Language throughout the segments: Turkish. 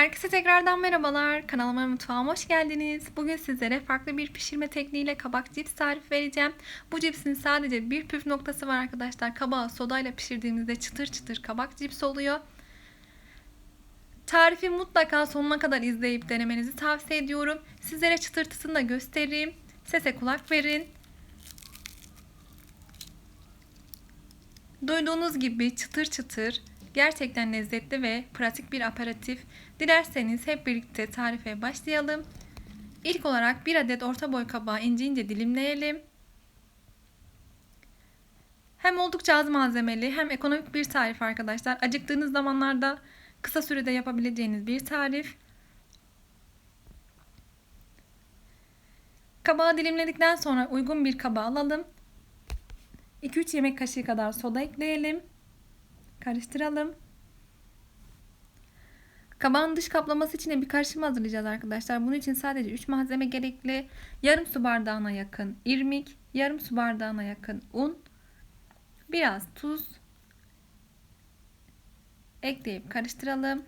Herkese tekrardan merhabalar. Kanalıma mutfağıma hoş geldiniz. Bugün sizlere farklı bir pişirme tekniğiyle kabak cips tarifi vereceğim. Bu cipsin sadece bir püf noktası var arkadaşlar. Kabağı sodayla pişirdiğimizde çıtır çıtır kabak cips oluyor. Tarifi mutlaka sonuna kadar izleyip denemenizi tavsiye ediyorum. Sizlere çıtırtısını da göstereyim. Sese kulak verin. Duyduğunuz gibi çıtır çıtır Gerçekten lezzetli ve pratik bir aperatif. Dilerseniz hep birlikte tarife başlayalım. İlk olarak bir adet orta boy kabağı ince ince dilimleyelim. Hem oldukça az malzemeli hem ekonomik bir tarif arkadaşlar. Acıktığınız zamanlarda kısa sürede yapabileceğiniz bir tarif. Kabağı dilimledikten sonra uygun bir kaba alalım. 2-3 yemek kaşığı kadar soda ekleyelim. Karıştıralım. Kabağın dış kaplaması için de bir karışım hazırlayacağız arkadaşlar. Bunun için sadece 3 malzeme gerekli. Yarım su bardağına yakın irmik, yarım su bardağına yakın un, biraz tuz ekleyip karıştıralım.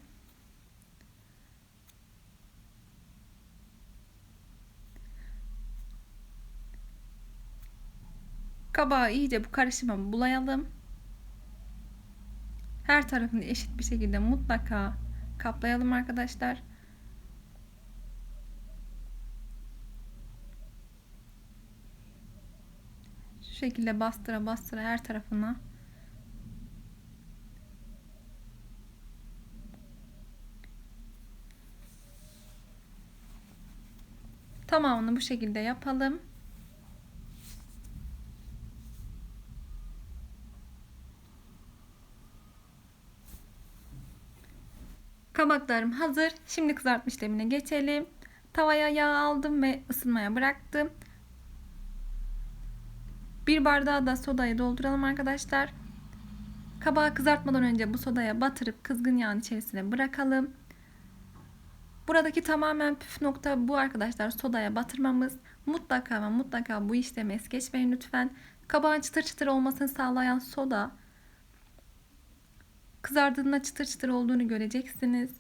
Kabağı iyice bu karışıma bulayalım. Her tarafını eşit bir şekilde mutlaka kaplayalım arkadaşlar. Şu şekilde bastıra bastıra her tarafına Tamamını bu şekilde yapalım. Kabaklarım hazır. Şimdi kızartma işlemine geçelim. Tavaya yağ aldım ve ısınmaya bıraktım. Bir bardağı da sodayı dolduralım arkadaşlar. Kabağı kızartmadan önce bu sodaya batırıp kızgın yağın içerisine bırakalım. Buradaki tamamen püf nokta bu arkadaşlar sodaya batırmamız. Mutlaka ve mutlaka bu işlemi es geçmeyin lütfen. Kabağın çıtır çıtır olmasını sağlayan soda Kızardığında çıtır çıtır olduğunu göreceksiniz.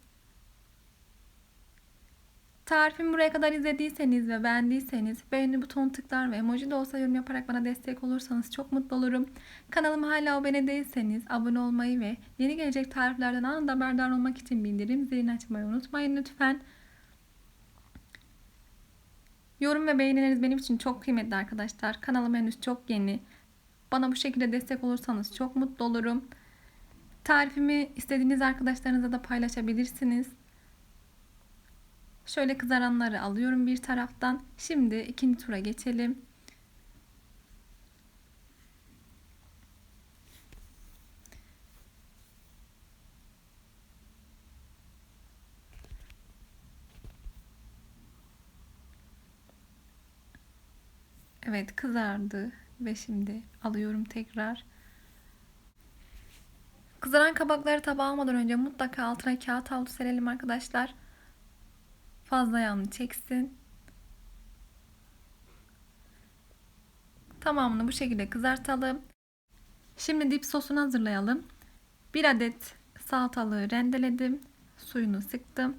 Tarifimi buraya kadar izlediyseniz ve beğendiyseniz beğeni butonu tıklar ve emoji de olsa yorum yaparak bana destek olursanız çok mutlu olurum. Kanalıma hala abone değilseniz abone olmayı ve yeni gelecek tariflerden anında haberdar olmak için bildirim zilini açmayı unutmayın lütfen. Yorum ve beğenileriniz benim için çok kıymetli arkadaşlar. Kanalım henüz çok yeni. Bana bu şekilde destek olursanız çok mutlu olurum. Tarifimi istediğiniz arkadaşlarınıza da paylaşabilirsiniz. Şöyle kızaranları alıyorum bir taraftan. Şimdi ikinci tura geçelim. Evet kızardı ve şimdi alıyorum tekrar. Kızaran kabakları tabağa almadan önce mutlaka altına kağıt havlu serelim arkadaşlar. Fazla yağını çeksin. Tamamını bu şekilde kızartalım. Şimdi dip sosunu hazırlayalım. Bir adet salatalığı rendeledim. Suyunu sıktım.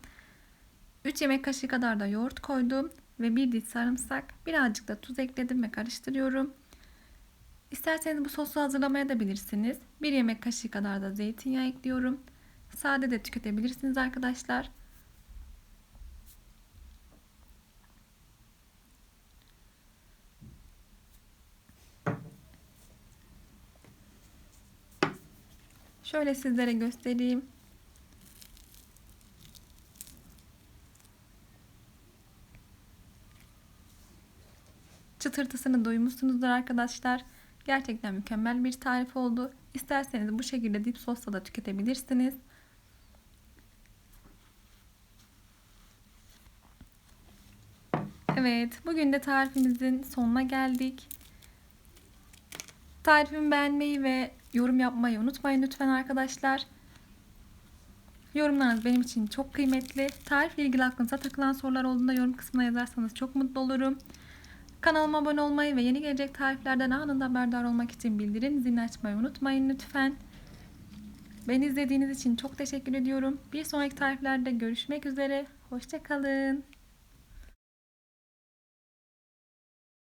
3 yemek kaşığı kadar da yoğurt koydum. Ve bir diş sarımsak. Birazcık da tuz ekledim ve karıştırıyorum. İsterseniz bu sosu hazırlamaya da bilirsiniz. Bir yemek kaşığı kadar da zeytinyağı ekliyorum. Sade de tüketebilirsiniz arkadaşlar. Şöyle sizlere göstereyim. Çıtırtısını duymuşsunuzdur arkadaşlar. Gerçekten mükemmel bir tarif oldu. İsterseniz bu şekilde dip sosla da tüketebilirsiniz. Evet, bugün de tarifimizin sonuna geldik. Tarifimi beğenmeyi ve yorum yapmayı unutmayın lütfen arkadaşlar. Yorumlarınız benim için çok kıymetli. Tarifle ilgili aklınıza takılan sorular olduğunda yorum kısmına yazarsanız çok mutlu olurum. Kanalıma abone olmayı ve yeni gelecek tariflerden anında haberdar olmak için bildirim zilini açmayı unutmayın lütfen. Beni izlediğiniz için çok teşekkür ediyorum. Bir sonraki tariflerde görüşmek üzere. Hoşçakalın.